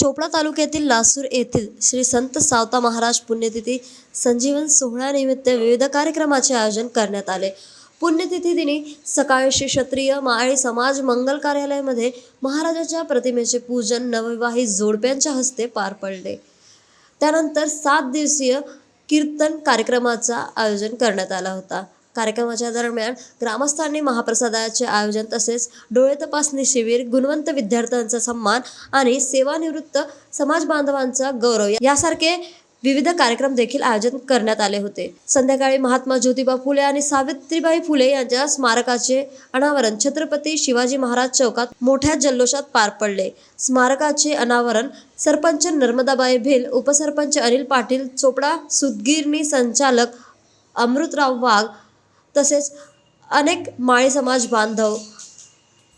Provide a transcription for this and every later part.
चोपडा तालुक्यातील लासूर येथील श्री संत सावता महाराज पुण्यतिथी संजीवन सोहळ्यानिमित्त विविध कार्यक्रमाचे आयोजन करण्यात आले. पुण्यतिथी दिनी सकाळी श्री क्षत्रिय माळी समाज मंगल कार्यालयामध्ये महाराजाच्या प्रतिमेचे पूजन नवविवाहित जोडप्यांच्या हस्ते पार पडले. त्यानंतर सात दिवसीय कीर्तन कार्यक्रमाचा आयोजन करण्यात आला होता. कार्यक्रमाच्या दरम्यान ग्रामस्थांनी महाप्रसादाचे आयोजन तसेच डोळे तपासणी शिबिर गुणवंत विद्यार्थ्यांचा सन्मान आणि सेवानिवृत्त समाज बांधवांचा गौरव यासारखे विविध कार्यक्रम देखील आयोजन करण्यात आले होते. संध्याकाळी महात्मा ज्योतिबा फुले आणि सावित्रीबाई फुले यांच्या स्मारकाचे अनावरण छत्रपती शिवाजी महाराज चौकात मोठ्या जल्लोषात पार पडले. स्मारकाचे अनावरण सरपंच नर्मदाबाई भिल उपसरपंच अनिल पाटील चोपडा सुदगिरणी संचालक अमृतराव वाघ तसेच अनेक माळी समाज बांधव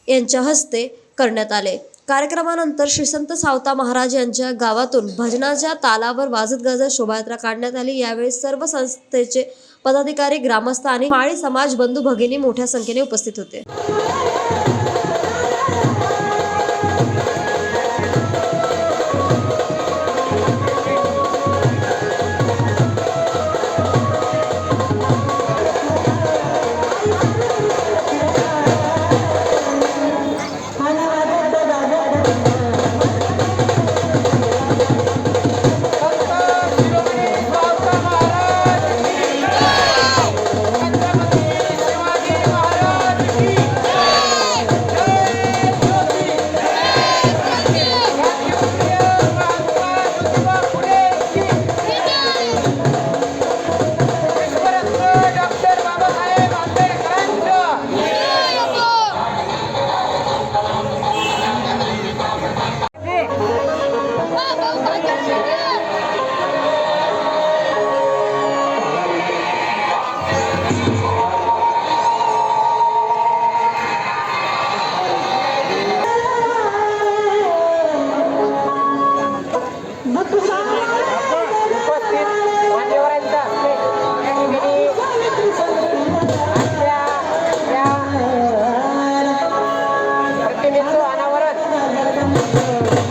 यांच्या हस्ते करण्यात आले. कार्यक्रमानंतर श्रीसंत सावता महाराज यांच्या गावातून भजनाच्या तालावर वाजत गाजत शोभायात्रा काढण्यात आली. यावेळी सर्व संस्थेचे पदाधिकारी ग्रामस्थ आणि माळी समाज बंधू भगिनी मोठ्या संख्येने उपस्थित होते. या प्रतिमेचं अनावरण